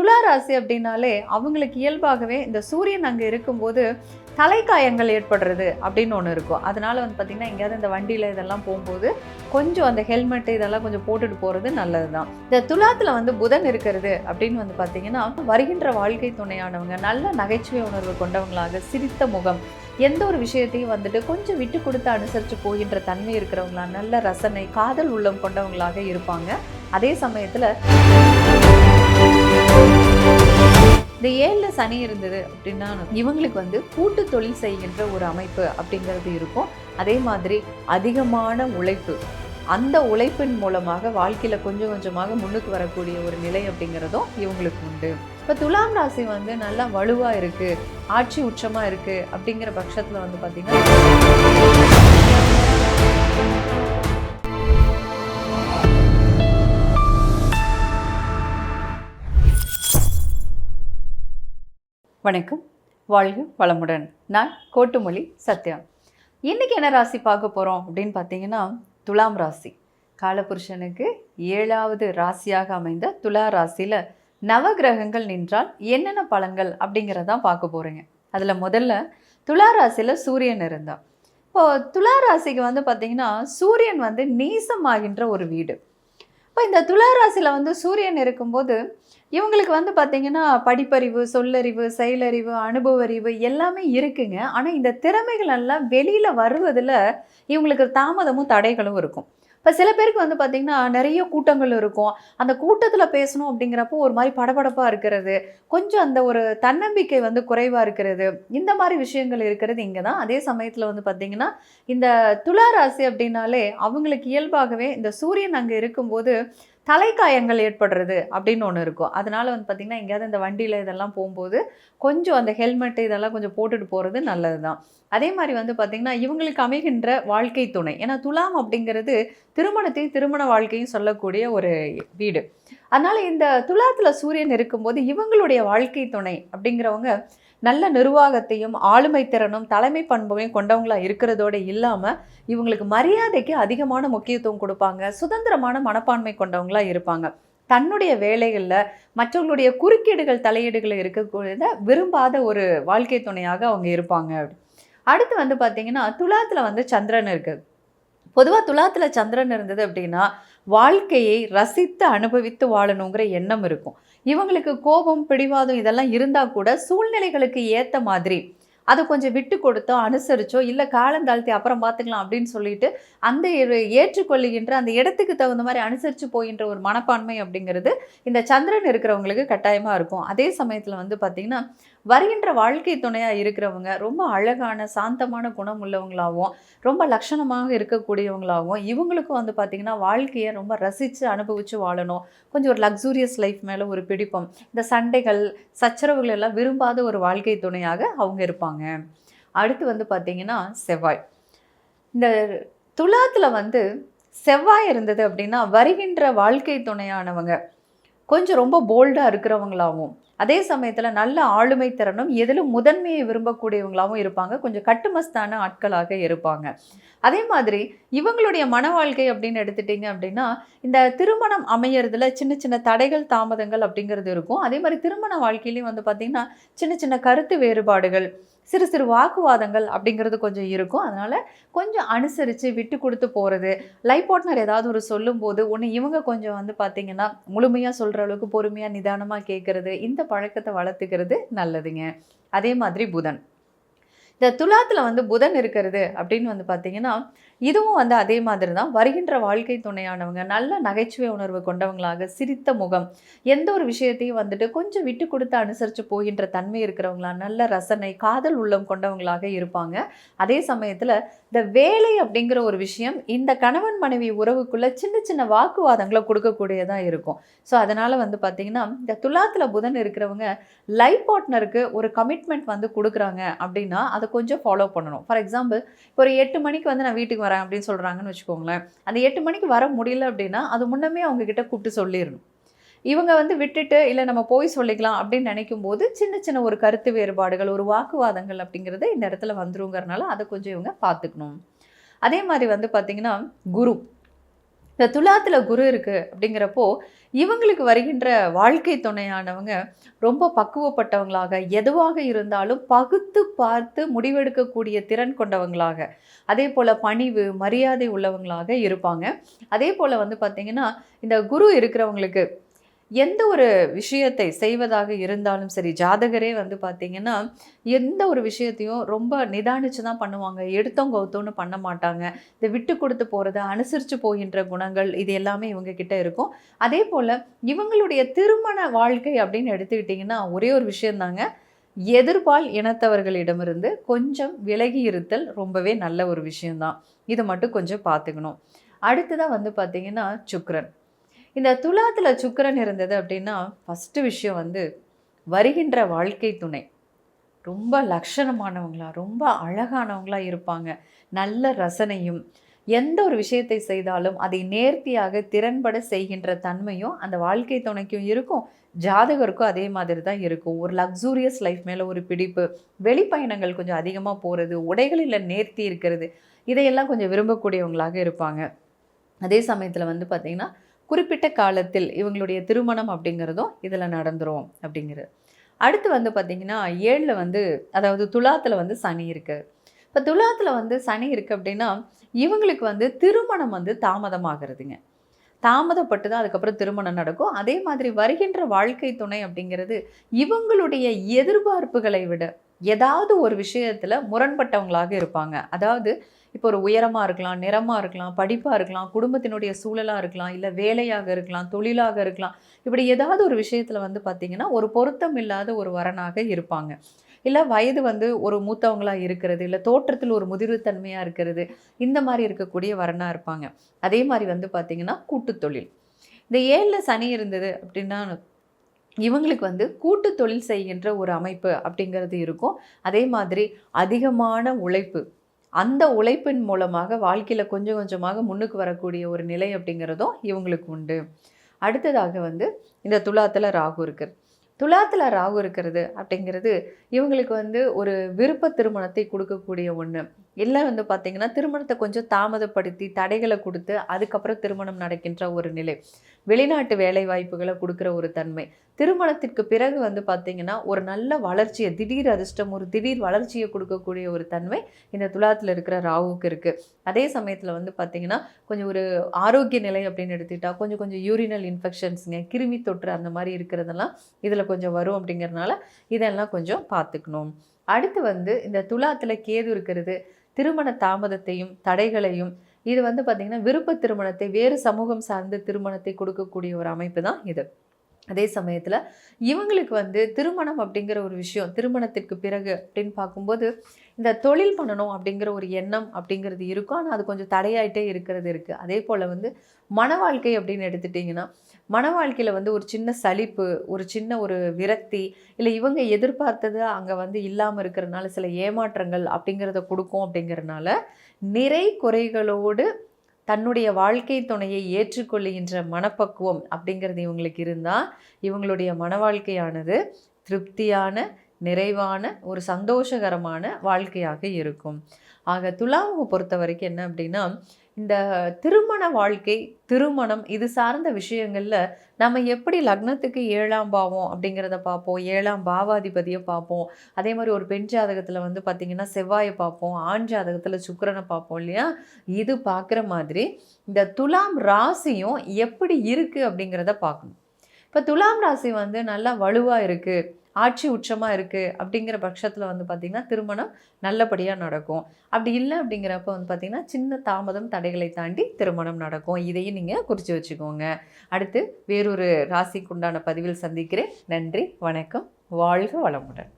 துலா ராசி அப்படின்னாலே அவங்களுக்கு இயல்பாகவே இந்த சூரியன் அங்கே இருக்கும்போது தலைக்காயங்கள் ஏற்படுறது அப்படின்னு ஒன்று இருக்கும். அதனால வந்து பார்த்திங்கன்னா எங்கேயாவது இந்த வண்டியில் இதெல்லாம் போகும்போது கொஞ்சம் அந்த ஹெல்மெட் இதெல்லாம் கொஞ்சம் போட்டுட்டு போகிறது நல்லது தான் இந்த துலாத்தில் வந்து புதன் இருக்கிறது அப்படின்னு வந்து பார்த்திங்கன்னா வருகின்ற வாழ்க்கை துணையானவங்க நல்ல நகைச்சுவை உணர்வு கொண்டவங்களாக சிரித்த முகம் எந்த ஒரு விஷயத்தையும் வந்துட்டு கொஞ்சம் விட்டு கொடுத்து அனுசரித்து போகின்ற தன்மை இருக்கிறவங்களா நல்ல ரசனை காதல் உள்ளம் கொண்டவங்களாக இருப்பாங்க. அதே சமயத்தில் இந்த ஏழில் சனி இருந்தது அப்படின்னா இவங்களுக்கு வந்து கூட்டு தொழில் செய்கின்ற ஒரு அமைப்பு அப்படிங்கிறது இருக்கும். அதே மாதிரி அதிகமான உழைப்பு. அந்த உழைப்பின் மூலமாக வாழ்க்கையில் கொஞ்சம் கொஞ்சமாக முன்னுக்கு வரக்கூடிய ஒரு நிலை அப்படிங்கிறதும் இவங்களுக்கு உண்டு. இப்போ துலாம் ராசி வந்து நல்லா வலுவாக இருக்குது ஆட்சி உச்சமாக இருக்குது அப்படிங்கிற பட்சத்தில் வந்து பார்த்திங்கன்னா வணக்கம். வாழ்க வளமுடன். நான் கோட்டுமொழி சத்யா. இன்னைக்கு என்ன ராசி பார்க்க போகிறோம் அப்படின்னு பார்த்தீங்கன்னா துலாம் ராசி. காலபுருஷனுக்கு ஏழாவது ராசியாக அமைந்த துலா ராசியில் நவகிரகங்கள் நின்றால் என்னென்ன பலன்கள் அப்படிங்கிறதான் பார்க்க போகிறீங்க அதில் முதல்ல துலா ராசியில் சூரியன் இருந்தான் இப்போது துலா ராசிக்கு வந்து பார்த்தீங்கன்னா சூரியன் வந்து நீசமாகின்ற ஒரு வீடு. இப்போ இந்த துலா ராசியில் வந்து சூரியன் இருக்கும்போது இவங்களுக்கு வந்து பார்த்தீங்கன்னா படிப்பறிவு சொல்லறிவு செயலறிவு அனுபவ அறிவு எல்லாமே இருக்குங்க. ஆனால் இந்த திறமைகள் எல்லாம் வெளியில் வருவதில் இவங்களுக்கு தாமதமும் தடைகளும் இருக்கும். இப்போ சில பேருக்கு வந்து பார்த்திங்கன்னா நிறைய கூட்டங்கள் இருக்கும். அந்த கூட்டத்தில் பேசணும் அப்படிங்கிறப்போ ஒரு மாதிரி படபடப்பாக இருக்கிறது. கொஞ்சம் அந்த ஒரு தன்னம்பிக்கை வந்து குறைவாக இருக்கிறது. இந்த மாதிரி விஷயங்கள் இருக்கிறது இங்கே தான் அதே சமயத்தில் வந்து பார்த்திங்கன்னா இந்த துலா ராசி அப்படின்னாலே அவங்களுக்கு இயல்பாகவே இந்த சூரியன் அங்கே இருக்கும்போது தலைக்காயங்கள் ஏற்படுறது அப்படின்னு ஒன்று இருக்கும். அதனால் வந்து பார்த்திங்கன்னா எங்கேயாவது இந்த வண்டியில் இதெல்லாம் போகும்போது கொஞ்சம் அந்த ஹெல்மெட் இதெல்லாம் கொஞ்சம் போட்டுட்டு போகிறது நல்லது தான் அதே மாதிரி வந்து பார்த்திங்கன்னா இவங்களுக்கு அமைகின்ற வாழ்க்கை துணை. ஏன்னா துலாம் அப்படிங்கிறது திருமணத்தையும் திருமண வாழ்க்கையும் சொல்லக்கூடிய ஒரு வீடு. அதனால் இந்த துலாத்தில் சூரியன் இருக்கும்போது இவங்களுடைய வாழ்க்கை துணை அப்படிங்கிறவங்க நல்ல நிர்வாகத்தையும் ஆளுமை திறனும் தலைமை பண்பையும் கொண்டவங்களாக இருக்கிறதோட இல்லாமல் இவங்களுக்கு மரியாதைக்கு அதிகமான முக்கியத்துவம் கொடுப்பாங்க. சுதந்திரமான மனப்பான்மை கொண்டவங்களாக இருப்பாங்க. தன்னுடைய வேலைகளில் மற்றவங்களுடைய குறுக்கீடுகள் தலையீடுகள் இருக்கக்கூடியத விரும்பாத ஒரு வாழ்க்கை துணையாக அவங்க இருப்பாங்க. அடுத்து வந்து பார்த்தீங்கன்னா துலாத்தில் வந்து சந்திரன் இருக்குது பொதுவாக துலாத்தில் சந்திரன் இருந்தது அப்படின்னா வாழ்க்கையை ரசித்து அனுபவித்து வாழணுங்கிற எண்ணம் இருக்கும். இவங்களுக்கு கோபம் பிடிவாதம் இதெல்லாம் இருந்தால் கூட சூழ்நிலைகளுக்கு ஏற்ற மாதிரி அதை கொஞ்சம் விட்டு கொடுத்தோ அனுசரிச்சோ இல்லை காலம் தாழ்த்தி அப்புறம் பார்த்துக்கலாம் அப்படின்னு சொல்லிட்டு அந்த ஏ- ஏற்றுக்கொள்ளுகின்ற அந்த இடத்துக்கு தகுந்த மாதிரி அனுசரித்து போகின்ற ஒரு மனப்பான்மை அப்படிங்கிறது இந்த சந்திரன் இருக்கிறவங்களுக்கு கட்டாயமாக இருக்கும். அதே சமயத்தில் வந்து பார்த்திங்கன்னா வருகின்ற வாழ்க்கை துணையாக இருக்கிறவங்க ரொம்ப அழகான சாந்தமான குணம் உள்ளவங்களாகவும் ரொம்ப லட்சணமாக இருக்கக்கூடியவங்களாகவும் இவங்களுக்கும் வந்து பார்த்திங்கன்னா வாழ்க்கையை ரொம்ப ரசித்து அனுபவித்து வாழணும். கொஞ்சம் ஒரு லக்ஸூரியஸ் லைஃப் மேலே ஒரு பிடிப்பம். இந்த சண்டைகள் சச்சரவுகள் எல்லாம் விரும்பாத ஒரு வாழ்க்கை துணையாக அவங்க இருப்பாங்க. அடுத்து வந்து பார்த்திங்கன்னா செவ்வாய். இந்த துலாத்தில் வந்து செவ்வாய் இருந்தது அப்படின்னா வருகின்ற வாழ்க்கை துணையானவங்க கொஞ்சம் ரொம்ப போல்டாக இருக்கிறவங்களாகவும் அதே சமயத்தில் நல்ல ஆளுமை திறனும் எதிலும் முதன்மையை விரும்பக்கூடியவங்களாகவும் இருப்பாங்க. கொஞ்சம் கட்டுமஸ்தான ஆட்களாக இருப்பாங்க. அதே மாதிரி இவங்களுடைய மன வாழ்க்கை அப்படின்னு எடுத்துட்டிங்க அப்படின்னா இந்த திருமணம் அமையறதுல சின்ன சின்ன தடைகள் தாமதங்கள் அப்படிங்கிறது இருக்கும். அதே மாதிரி திருமண வாழ்க்கையிலையும் வந்து பார்த்திங்கன்னா சின்ன சின்ன கருத்து வேறுபாடுகள் சிறு சிறு வாக்குவாதங்கள் அப்படிங்கிறது கொஞ்சம் இருக்கும். அதனால் கொஞ்சம் அனுசரித்து விட்டு கொடுத்து போகிறது லைஃப் பார்ட்னர் ஏதாவது ஒரு சொல்லும்போது ஒன்று இவங்க கொஞ்சம் வந்து பார்த்திங்கன்னா முழுமையாக சொல்கிற அளவுக்கு பொறுமையாக நிதானமாக கேட்குறது இந்த பழக்கத்தை வளர்த்துக்கிறது நல்லதுங்க. அதே மாதிரி புதன். இந்த துலாத்தில் வந்து புதன் இருக்கிறது அப்படின்னு வந்து பார்த்தீங்கன்னா இதுவும் வந்து அதே மாதிரி தான். வருகின்ற வாழ்க்கை துணையானவங்க நல்ல நகைச்சுவை உணர்வு கொண்டவங்களாக சிரித்த முகம் எந்த ஒரு விஷயத்தையும் வந்துட்டு கொஞ்சம் விட்டு கொடுத்து அனுசரித்து போகின்ற தன்மை இருக்கிறவங்களா நல்ல ரசனை காதல் உள்ளம் கொண்டவங்களாக இருப்பாங்க. அதே சமயத்தில் இந்த வேலை அப்படிங்கிற ஒரு விஷயம் இந்த கணவன் மனைவி உறவுக்குள்ளே சின்ன சின்ன வாக்குவாதங்களை கொடுக்கக்கூடியதாக இருக்கும். ஸோ அதனால் வந்து பார்த்திங்கன்னா இந்த துலாத்தில் புதன் இருக்கிறவங்க லைஃப் பார்ட்னருக்கு ஒரு கமிட்மெண்ட் வந்து கொடுக்குறாங்க அப்படின்னா அதை கொஞ்சம் ஃபாலோ பண்ணணும். ஃபார் எக்ஸாம்பிள் இப்போ ஒரு எட்டு மணிக்கு வந்து நான் வீட்டுக்கு வரேன் அப்படின்னு சொல்கிறாங்கன்னு வச்சுக்கோங்களேன். அந்த எட்டு மணிக்கு வர முடியல அப்படின்னா அது முன்னமே அவங்க கிட்ட கூப்பிட்டு சொல்லிடணும். இவங்க வந்து விட்டுட்டு இல்லை நம்ம போய் சொல்லிக்கலாம் அப்படின்னு நினைக்கும் போது சின்ன சின்ன ஒரு கருத்து வேறுபாடுகள் ஒரு வாக்குவாதங்கள் அப்படிங்கிறது இந்த இடத்துல வந்துருங்கிறனால அதை கொஞ்சம் இவங்க பார்த்துக்கணும். அதே மாதிரி வந்து பார்த்திங்கன்னா குரு. இந்த துலாத்தில் குரு இருக்குது அப்படிங்கிறப்போ இவங்களுக்கு வருகின்ற வாழ்க்கை துணையானவங்க ரொம்ப பக்குவப்பட்டவங்களாக எதுவாக இருந்தாலும் பகுத்து பார்த்து முடிவெடுக்கக்கூடிய திறன் கொண்டவங்களாக. அதே போல் பணிவு மரியாதை உள்ளவங்களாக இருப்பாங்க. அதே போல் வந்து பார்த்திங்கன்னா இந்த குரு இருக்கிறவங்களுக்கு எந்த ஒரு விஷயத்தை செய்வதாக இருந்தாலும் சரி ஜாதகரே வந்து பார்த்திங்கன்னா எந்த ஒரு விஷயத்தையும் ரொம்ப நிதானித்து தான் பண்ணுவாங்க. எடுத்தோம் கௌத்தோன்னு பண்ண மாட்டாங்க. இந்த விட்டு கொடுத்து போகிறது அனுசரித்து போகின்ற குணங்கள் இது எல்லாமே இவங்க கிட்ட இருக்கும். அதே போல் இவங்களுடைய திருமண வாழ்க்கை அப்படின்னு எடுத்துக்கிட்டிங்கன்னா ஒரே ஒரு விஷயந்தாங்க. எதிர்பால் இனத்தவர்களிடமிருந்து கொஞ்சம் விலகி இருத்தல் ரொம்பவே நல்ல ஒரு விஷயந்தான். இது மட்டும் கொஞ்சம் பார்த்துக்கணும் அடுத்ததாக வந்து பார்த்திங்கன்னா சுக்ரன் இந்த துலாத்தில் சுக்கரன் இருந்தது அப்படின்னா ஃபஸ்ட்டு விஷயம் வந்து வருகின்ற வாழ்க்கை துணை. ரொம்ப லக்ஷணமானவங்களா ரொம்ப அழகானவங்களாக இருப்பாங்க. நல்ல ரசனையும் எந்த ஒரு விஷயத்தை செய்தாலும் அதை நேர்த்தியாக திறன்பட செய்கின்ற தன்மையும் அந்த வாழ்க்கை துணைக்கும் இருக்கும். ஜாதகருக்கும் அதே மாதிரி தான் இருக்கும். ஒரு லக்ஸூரியஸ் லைஃப் மேலே ஒரு பிடிப்பு வெளிப்பயணங்கள் கொஞ்சம் அதிகமாக போகிறது உடைகளில் நேர்த்தி இருக்கிறது இதையெல்லாம் கொஞ்சம் விரும்பக்கூடியவங்களாக இருப்பாங்க. அதே சமயத்தில் வந்து பார்த்திங்கன்னா குறிப்பிட்ட காலத்தில் இவங்களுடைய திருமணம் அப்படிங்கிறதும் இதில் நடந்துரும் அப்படிங்கிறது. அடுத்து வந்து பார்த்திங்கன்னா ஏழில் வந்து அதாவது துலாத்தில் வந்து சனி இருக்குது இப்போ துலாத்தில் வந்து சனி இருக்குது அப்படின்னா இவங்களுக்கு வந்து திருமணம் வந்து தாமதமாகிறதுங்க. தாமதப்பட்டு தான் அதுக்கப்புறம் திருமணம் நடக்கும். அதே மாதிரி வருகின்ற வாழ்க்கை துணை அப்படிங்கிறது இவங்களுடைய எதிர்பார்ப்புகளை விட ஏதாவது ஒரு விஷயத்தில் முரண்பட்டவங்களாக இருப்பாங்க. அதாவது இப்போ ஒரு உயரமாக இருக்கலாம் நிறமாக இருக்கலாம் படிப்பாக இருக்கலாம் குடும்பத்தினுடைய சூழலாக இருக்கலாம் இல்லை வேலையாக இருக்கலாம் தொழிலாக இருக்கலாம் இப்படி ஏதாவது ஒரு விஷயத்தில் வந்து பார்த்திங்கன்னா ஒரு பொருத்தம் இல்லாத ஒரு வரனாக இருப்பாங்க. இல்லை வயது வந்து ஒரு மூத்தவங்களாக இருக்கிறது இல்லை தோற்றத்தில் ஒரு முதிர்வுத்தன்மையாக இருக்கிறது இந்த மாதிரி இருக்கக்கூடிய வரனாக இருப்பாங்க. அதே மாதிரி வந்து பார்த்திங்கன்னா கூட்டுத்தொழில் இந்த ஏழில் சனி இருந்தது அப்படின்னா இவங்களுக்கு வந்து கூட்டு தொழில் செய்கின்ற ஒரு அமைப்பு அப்படிங்கிறது இருக்கும். அதே மாதிரி அதிகமான உழைப்பு. அந்த உழைப்பின் மூலமாக வாழ்க்கையில் கொஞ்சம் கொஞ்சமாக முன்னுக்கு வரக்கூடிய ஒரு நிலை அப்படிங்கிறதும் இவங்களுக்கு உண்டு. அடுத்ததாக வந்து இந்த துலாத்தில் ராகு இருக்குது துலாத்தில் ராகு இருக்கிறது அப்படிங்கிறது இவங்களுக்கு வந்து ஒரு விருப்ப திருமணத்தை கொடுக்கக்கூடிய ஒன்று இல்லை வந்து பார்த்திங்கன்னா திருமணத்தை கொஞ்சம் தாமதப்படுத்தி தடைகளை கொடுத்து அதுக்கப்புறம் திருமணம் நடக்கின்ற ஒரு நிலை. வெளிநாட்டு வேலை வாய்ப்புகளை கொடுக்குற ஒரு தன்மை. திருமணத்திற்கு பிறகு வந்து பார்த்திங்கன்னா ஒரு நல்ல வளர்ச்சியை திடீர் அதிர்ஷ்டம் ஒரு திடீர் வளர்ச்சியை கொடுக்கக்கூடிய ஒரு தன்மை இந்த துலாத்தில் இருக்கிற ராகுவுக்கு இருக்குது அதே சமயத்தில் வந்து பார்த்திங்கன்னா கொஞ்சம் ஒரு ஆரோக்கிய நிலை அப்படின்னு எடுத்துக்கிட்டால் கொஞ்சம் கொஞ்சம் யூரினல் இன்ஃபெக்ஷன்ஸுங்க கிருமி தொற்று அந்த மாதிரி இருக்கிறதெல்லாம் இதில் கொஞ்சம் வரும் அப்படிங்கிறதுனால இதெல்லாம் கொஞ்சம் பார்த்துக்கணும். அடுத்து வந்து இந்த துலாத்தில் கேது இருக்கிறது திருமண தாமதத்தையும் தடைகளையும் இது வந்து பார்த்திங்கன்னா விருப்ப திருமணத்தை வேறு சமூகம் சார்ந்த திருமணத்தை கொடுக்கக்கூடிய ஒரு அமைப்பு தான் இது. அதே சமயத்தில் இவங்களுக்கு வந்து திருமணம் அப்படிங்கிற ஒரு விஷயம் திருமணத்திற்கு பிறகு அப்படின்னு பார்க்கும்போது இந்த தொழில் பண்ணணும் அப்படிங்கிற ஒரு எண்ணம் அப்படிங்கிறது இருக்கும். ஆனால் அது கொஞ்சம் தடையாயிட்டே இருக்கிறது இருக்குது அதே போல் வந்து மன வாழ்க்கை அப்படின்னு எடுத்துட்டிங்கன்னா மன வாழ்க்கையில் வந்து ஒரு சின்ன சலிப்பு ஒரு சின்ன ஒரு விரக்தி இல்லை இவங்க எதிர்பார்த்தது அங்கே வந்து இல்லாமல் இருக்கிறனால சில ஏமாற்றங்கள் அப்படிங்கிறத கொடுக்கும் அப்படிங்கிறனால நிறை குறைகளோடு தன்னுடைய வாழ்க்கை துணையை ஏற்றுக்கொள்ளுகின்ற மனப்பக்குவம் அப்படிங்கிறது இவங்களுக்கு இருந்தால் இவங்களுடைய மன வாழ்க்கையானது திருப்தியான நிறைவான ஒரு சந்தோஷகரமான வாழ்க்கையாக இருக்கும். ஆக துலாவை பொறுத்த வரைக்கும் என்ன அப்படின்னா இந்த திருமண வாழ்க்கை திருமணம் இது சார்ந்த விஷயங்களில் நம்ம எப்படி லக்னத்துக்கு ஏழாம் பாவம் அப்படிங்கிறத பார்ப்போம். ஏழாம் பாவாதிபதியை பார்ப்போம். அதே மாதிரி ஒரு பெண் ஜாதகத்தில் வந்து பார்த்திங்கன்னா செவ்வாயை பார்ப்போம். ஆண் ஜாதகத்தில் சுக்கரனை பார்ப்போம் இல்லையா? இது பார்க்குற மாதிரி இந்த துலாம் ராசியும் எப்படி இருக்குது அப்படிங்கிறத பார்க்கணும். இப்போ துலாம் ராசி வந்து நல்லா வலுவாக இருக்குது ஆட்சி உச்சமாக இருக்குது அப்படிங்கிற பட்சத்தில் வந்து பார்த்திங்கன்னா திருமணம் நல்லபடியாக நடக்கும். அப்படி இல்லை அப்படிங்கிறப்ப வந்து பார்த்திங்கன்னா சின்ன தாமதம் தடைகளை தாண்டி திருமணம் நடக்கும். இதையும் நீங்கள் குறித்து வச்சுக்கோங்க. அடுத்து வேறொரு ராசிக்குண்டான பதிவில் சந்திக்கிறேன். நன்றி வணக்கம் வாழ்க வளமுடன்.